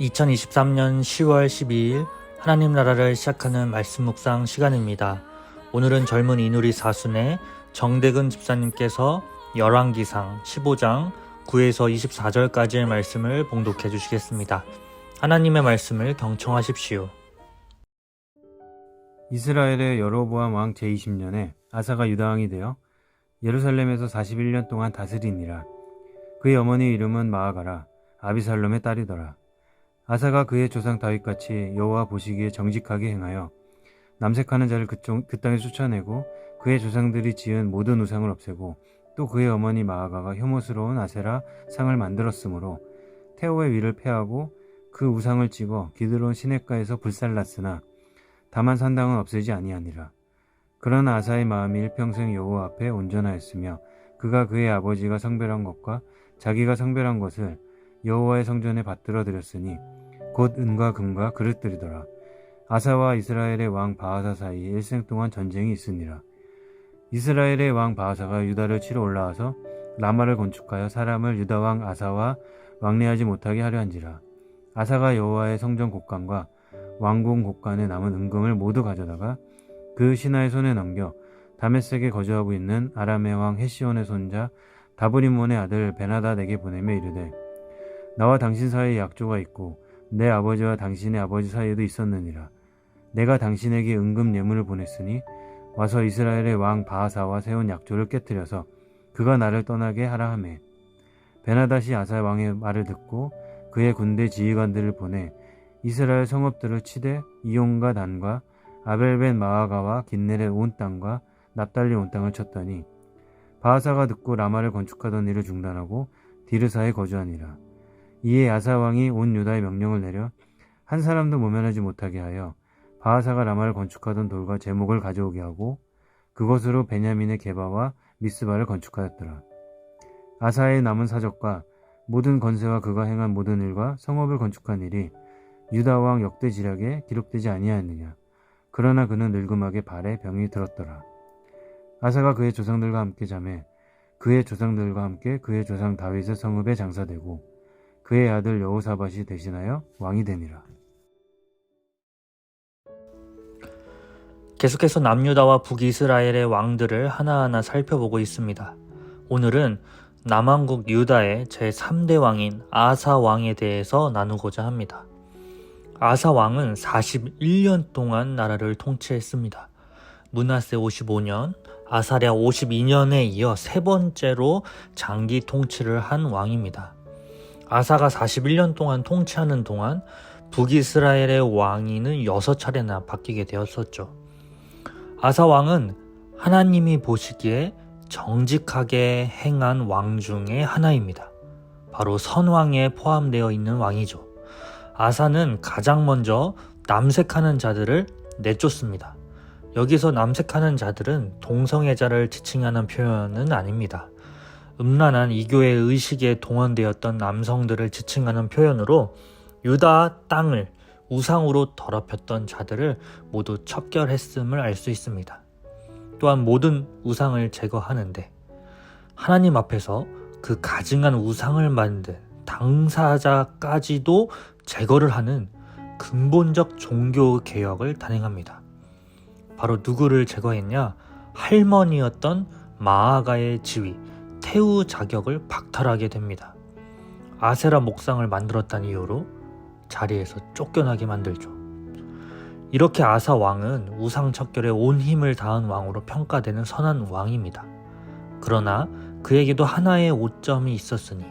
2023년 10월 12일 하나님 나라를 시작하는 말씀 묵상 시간입니다. 오늘은 젊은 이누리 사순의 정대근 집사님께서 열왕기상 15장 9에서 24절까지의 말씀을 봉독해 주시겠습니다. 하나님의 말씀을 경청하십시오. 이스라엘의 여로보암 왕 제20년에 아사가 유다 왕이 되어 예루살렘에서 41년 동안 다스리니라. 그의 어머니 이름은 마아가라 아비살롬의 딸이더라. 아사가 그의 조상 다윗같이 여호와 보시기에 정직하게 행하여 남색하는 자를 그쪽, 그 땅에 쫓아내고 그의 조상들이 지은 모든 우상을 없애고 또 그의 어머니 마아가가 혐오스러운 아세라 상을 만들었으므로 태호의 위를 패하고 그 우상을 찍어 기드론 시냇가에서 불살랐으나 다만 산당은 없애지 아니하니라. 그러나 아사의 마음이 일평생 여호와 앞에 온전하였으며 그가 그의 아버지가 성별한 것과 자기가 성별한 것을 여호와의 성전에 받들어 드렸으니 곧 은과 금과 그릇들이더라. 아사와 이스라엘의 왕 바하사 사이에 일생 동안 전쟁이 있으니라. 이스라엘의 왕 바하사가 유다를 치러 올라와서 라마를 건축하여 사람을 유다 왕 아사와 왕래하지 못하게 하려 한지라. 아사가 여호와의 성전 곡간과 왕궁 곡간에 남은 은금을 모두 가져다가 그 신하의 손에 넘겨 다메섹에 거주하고 있는 아람의 왕 헤시온의 손자 다브리몬의 아들 베나다에게 보내며 이르되 나와 당신 사이에 약조가 있고 내 아버지와 당신의 아버지 사이에도 있었느니라 내가 당신에게 은금 예물을 보냈으니 와서 이스라엘의 왕 바하사와 세운 약조를 깨뜨려서 그가 나를 떠나게 하라 하매 베나다시 아사 왕의 말을 듣고 그의 군대 지휘관들을 보내 이스라엘 성읍들을 치되 이용과 단과 아벨벤 마아가와 긴넬의 온 땅과 납달리 온 땅을 쳤더니 바하사가 듣고 라마를 건축하던 일을 중단하고 디르사에 거주하니라. 이에 아사 왕이 온 유다의 명령을 내려 한 사람도 모면하지 못하게 하여 바하사가 라마를 건축하던 돌과 제목을 가져오게 하고 그것으로 베냐민의 게바와 미스바를 건축하였더라. 아사의 남은 사적과 모든 건세와 그가 행한 모든 일과 성읍을 건축한 일이 유다 왕 역대 지략에 기록되지 아니하였느냐. 그러나 그는 늙음하게 발에 병이 들었더라. 아사가 그의 조상들과 함께 잠에 그의 조상들과 함께 그의 조상 다윗의 성읍에 장사되고 그의 아들 여호사밧이 대신하여 왕이 되니라. 계속해서 남유다와 북이스라엘의 왕들을 하나하나 살펴보고 있습니다. 오늘은 남왕국 유다의 제3대 왕인 아사 왕에 대해서 나누고자 합니다. 아사 왕은 41년 동안 나라를 통치했습니다. 문하세 55년, 아사랴 52년에 이어 세 번째로 장기 통치를 한 왕입니다. 아사가 41년 동안 통치하는 동안 북이스라엘의 왕위는 6차례나 바뀌게 되었었죠. 아사 왕은 하나님이 보시기에 정직하게 행한 왕 중에 하나입니다. 바로 선왕에 포함되어 있는 왕이죠. 아사는 가장 먼저 남색하는 자들을 내쫓습니다. 여기서 남색하는 자들은 동성애자를 지칭하는 표현은 아닙니다. 음란한 이교의 의식에 동원되었던 남성들을 지칭하는 표현으로 유다 땅을 우상으로 더럽혔던 자들을 모두 척결했음을 알 수 있습니다. 또한 모든 우상을 제거하는데 하나님 앞에서 그 가증한 우상을 만든 당사자까지도 제거를 하는 근본적 종교 개혁을 단행합니다. 바로 누구를 제거했냐? 할머니였던 마아가의 지위, 태우 자격을 박탈하게 됩니다. 아세라 목상을 만들었다는 이유로 자리에서 쫓겨나게 만들죠. 이렇게 아사 왕은 우상 척결에 온 힘을 다한 왕으로 평가되는 선한 왕입니다. 그러나 그에게도 하나의 오점이 있었으니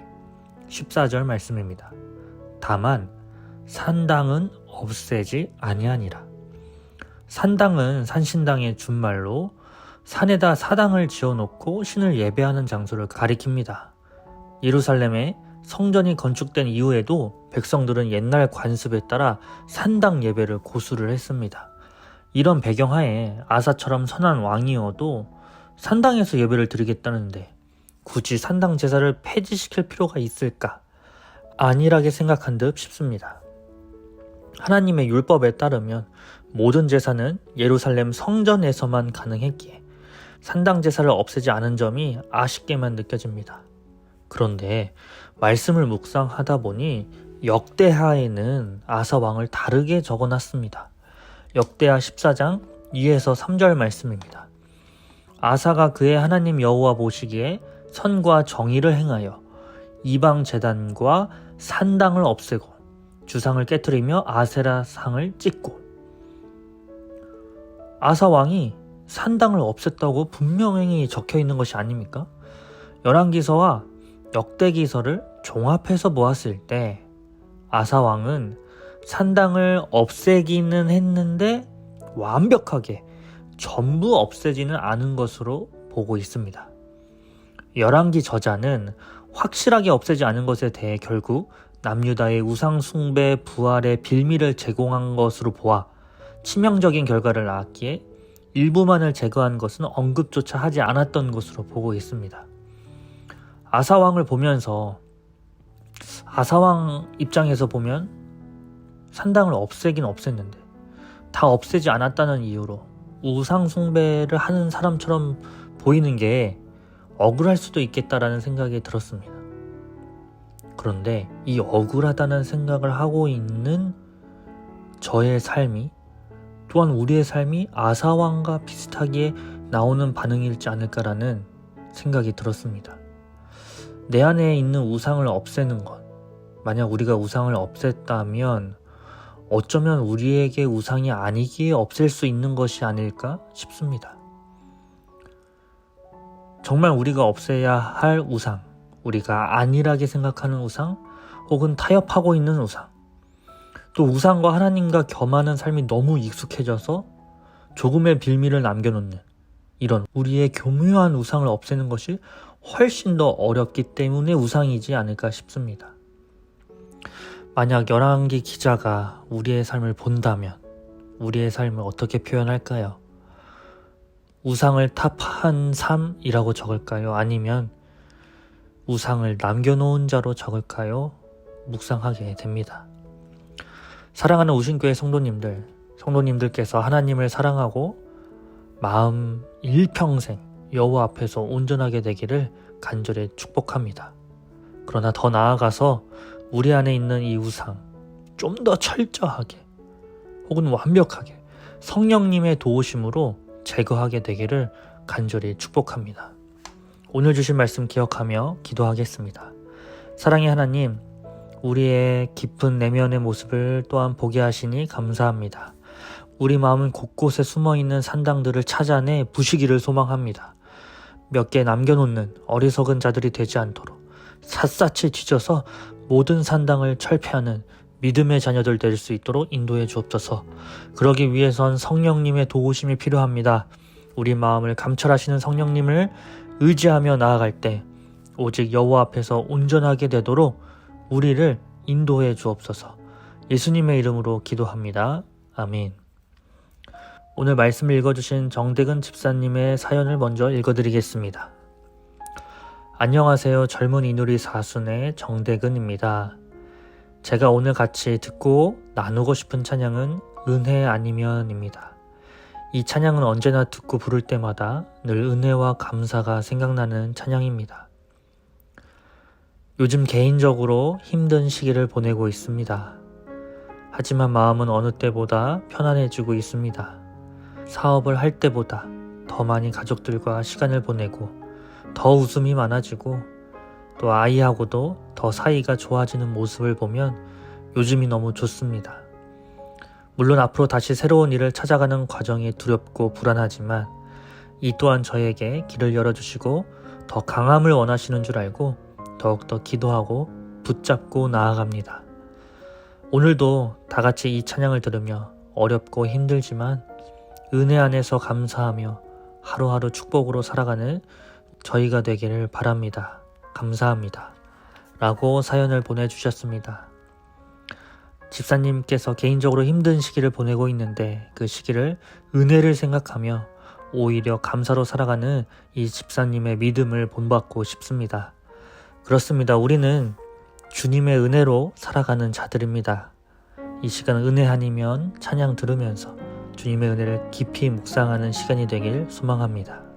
14절 말씀입니다. 다만 산당은 없애지 아니하니라. 산당은 산신당의 준말로 산에다 사당을 지어놓고 신을 예배하는 장소를 가리킵니다. 예루살렘에 성전이 건축된 이후에도 백성들은 옛날 관습에 따라 산당 예배를 고수를 했습니다. 이런 배경하에 아사처럼 선한 왕이어도 산당에서 예배를 드리겠다는데 굳이 산당 제사를 폐지시킬 필요가 있을까? 안일하게 생각한 듯 싶습니다. 하나님의 율법에 따르면 모든 제사는 예루살렘 성전에서만 가능했기에 산당 제사를 없애지 않은 점이 아쉽게만 느껴집니다. 그런데 말씀을 묵상하다 보니 역대하에는 아사 왕을 다르게 적어놨습니다. 역대하 14장 2에서 3절 말씀입니다. 아사가 그의 하나님 여호와 보시기에 선과 정의를 행하여 이방 제단과 산당을 없애고 주상을 깨뜨리며 아세라 상을 찍고 아사 왕이 산당을 없앴다고 분명히 적혀 있는 것이 아닙니까? 열왕기서와 역대기서를 종합해서 보았을 때 아사 왕은 산당을 없애기는 했는데 완벽하게 전부 없애지는 않은 것으로 보고 있습니다. 열왕기 저자는 확실하게 없애지 않은 것에 대해 결국 남유다의 우상숭배 부활의 빌미를 제공한 것으로 보아 치명적인 결과를 낳았기에 일부만을 제거한 것은 언급조차 하지 않았던 것으로 보고 있습니다. 아사왕을 보면서 아사왕 입장에서 보면 산당을 없애긴 없앴는데 다 없애지 않았다는 이유로 우상 숭배를 하는 사람처럼 보이는 게 억울할 수도 있겠다라는 생각이 들었습니다. 그런데 이 억울하다는 생각을 하고 있는 저의 삶이 또한 우리의 삶이 아사왕과 비슷하게 나오는 반응일지 않을까라는 생각이 들었습니다. 내 안에 있는 우상을 없애는 것. 만약 우리가 우상을 없앴다면 어쩌면 우리에게 우상이 아니기에 없앨 수 있는 것이 아닐까 싶습니다. 정말 우리가 없애야 할 우상, 우리가 안일하게 생각하는 우상, 혹은 타협하고 있는 우상, 또 우상과 하나님과 겸하는 삶이 너무 익숙해져서 조금의 빌미를 남겨놓는 이런 우리의 교묘한 우상을 없애는 것이 훨씬 더 어렵기 때문에 우상이지 않을까 싶습니다. 만약 열왕기 기자가 우리의 삶을 본다면 우리의 삶을 어떻게 표현할까요? 우상을 타파한 삶이라고 적을까요? 아니면 우상을 남겨놓은 자로 적을까요? 묵상하게 됩니다. 사랑하는 우신교회 성도님들, 성도님들께서 하나님을 사랑하고 마음 일평생 여호와 앞에서 온전하게 되기를 간절히 축복합니다. 그러나 더 나아가서 우리 안에 있는 이 우상 좀 더 철저하게 혹은 완벽하게 성령님의 도우심으로 제거하게 되기를 간절히 축복합니다. 오늘 주신 말씀 기억하며 기도하겠습니다. 사랑의 하나님, 우리의 깊은 내면의 모습을 또한 보게 하시니 감사합니다. 우리 마음은 곳곳에 숨어 있는 산당들을 찾아내 부시기를 소망합니다. 몇 개 남겨놓는 어리석은 자들이 되지 않도록 샅샅이 뒤져서 모든 산당을 철폐하는 믿음의 자녀들 될 수 있도록 인도해 주옵소서. 그러기 위해선 성령님의 도우심이 필요합니다. 우리 마음을 감찰하시는 성령님을 의지하며 나아갈 때 오직 여호와 앞에서 온전하게 되도록 우리를 인도해 주옵소서. 예수님의 이름으로 기도합니다. 아멘. 오늘 말씀을 읽어주신 정대근 집사님의 사연을 먼저 읽어드리겠습니다. 안녕하세요. 젊은 이누리 사순의 정대근입니다. 제가 오늘 같이 듣고 나누고 싶은 찬양은 은혜 아니면입니다. 이 찬양은 언제나 듣고 부를 때마다 늘 은혜와 감사가 생각나는 찬양입니다. 요즘 개인적으로 힘든 시기를 보내고 있습니다. 하지만 마음은 어느 때보다 편안해지고 있습니다. 사업을 할 때보다 더 많이 가족들과 시간을 보내고 더 웃음이 많아지고 또 아이하고도 더 사이가 좋아지는 모습을 보면 요즘이 너무 좋습니다. 물론 앞으로 다시 새로운 일을 찾아가는 과정이 두렵고 불안하지만 이 또한 저에게 길을 열어주시고 더 강함을 원하시는 줄 알고 더욱더 기도하고 붙잡고 나아갑니다. 오늘도 다 같이 이 찬양을 들으며 어렵고 힘들지만 은혜 안에서 감사하며 하루하루 축복으로 살아가는 저희가 되기를 바랍니다. 감사합니다. 라고 사연을 보내주셨습니다. 집사님께서 개인적으로 힘든 시기를 보내고 있는데 그 시기를 은혜를 생각하며 오히려 감사로 살아가는 이 집사님의 믿음을 본받고 싶습니다. 그렇습니다. 우리는 주님의 은혜로 살아가는 자들입니다. 이 시간 은혜 아니면 찬양 들으면서 주님의 은혜를 깊이 묵상하는 시간이 되길 소망합니다.